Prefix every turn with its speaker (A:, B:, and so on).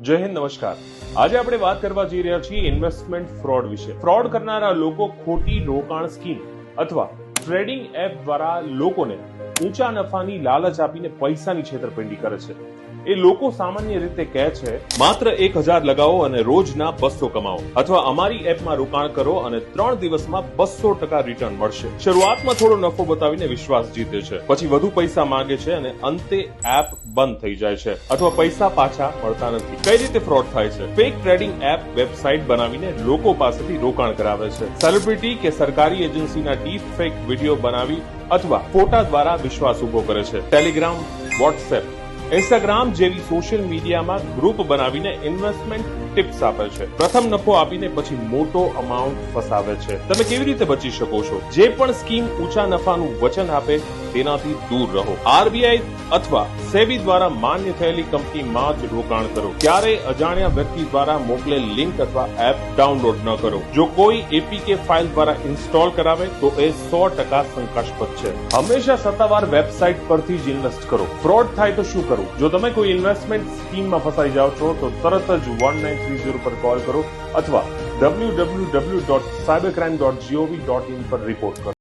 A: જય હિન્દ, નમસ્કાર. આજે આપણે વાત કરવા જઈ રહ્યા છીએ ઇન્વેસ્ટમેન્ટ ફ્રોડ વિશે. ફ્રોડ કરનારા લોકો ખોટી રોકાણ સ્કીમ અથવા ટ્રેડિંગ એપ દ્વારા લોકોને ઊંચા નફાની લાલચ આપીને પૈસાની છેતરપિંડી કરે છે. એ લોકો સામાન્ય રીતે કહે છે, માત્ર એક હજાર લગાવો અને રોજના બસો કમાવો. અથવા અમારી એપમાં રોકાણ કરો અને ત્રણ દિવસમાં બસો ટકા રિટર્ન મળશે. શરૂઆતમાં થોડો નફો બતાવીને વિશ્વાસ જીતે છે. પછી વધુ પૈસા માંગે છે અને અંતે એપ બંધ થઈ જાય છે. અથવા પૈસા પાછા મળતા નથી. કઈ રીતે ફ્રોડ થાય છે? ફેક ટ્રેડિંગ એપ વેબસાઇટ બનાવીને લોકો પાસેથી રોકાણ કરાવે છે. સેલિબ્રિટી કે સરકારી એજન્સીના ડીપ ફેક વીડિયો બનાવી અથવા ફોટા દ્વારા વિશ્વાસ ઊભો કરે છે. ટેલિગ્રામ, વોટ્સએપ ઇન્સ્ટાગ્રામ જેવી સોશિયલ મીડિયામાં ગ્રુપ બનાવીને ઇન્વેસ્ટમેન્ટ ટિપ્સ આપે છે. પ્રથમ નફો આપીને પછી મોટો અમાઉન્ટ ફસાવે છે. તમે કેવી રીતે બચી શકો છો? જે પણ સ્કીમ ઊંચા નફાનું વચન આપે તેનાથી દૂર રહો આરબીઆઈ અથવા સેબી દ્વારા માન્ય થયેલી કંપનીમાં જ રોકાણ કરો ક્યારેય અજાણ્યા વ્યક્તિ દ્વારા મોકલેલ લિંક અથવા એપ ડાઉનલોડ ન કરો જો કોઈ એપીકે ફાઇલ દ્વારા ઇન્સ્ટોલ કરાવે તો એ સો ટકા શંકાસ્પદ છે હંમેશા સત્તાવાર વેબસાઇટ પરથી જ ઇન્વેસ્ટ કરો ફ્રોડ થાય તો શું કરવું જો તમે કોઈ ઇન્વેસ્ટમેન્ટ સ્કીમમાં ફસાઈ જાઓ છો તો તરત જ વન નાઇન થ્રી ઝીરો પર કોલ કરો અથવા W W W dot cyber crime dot GOV dot in પર રિપોર્ટ કરો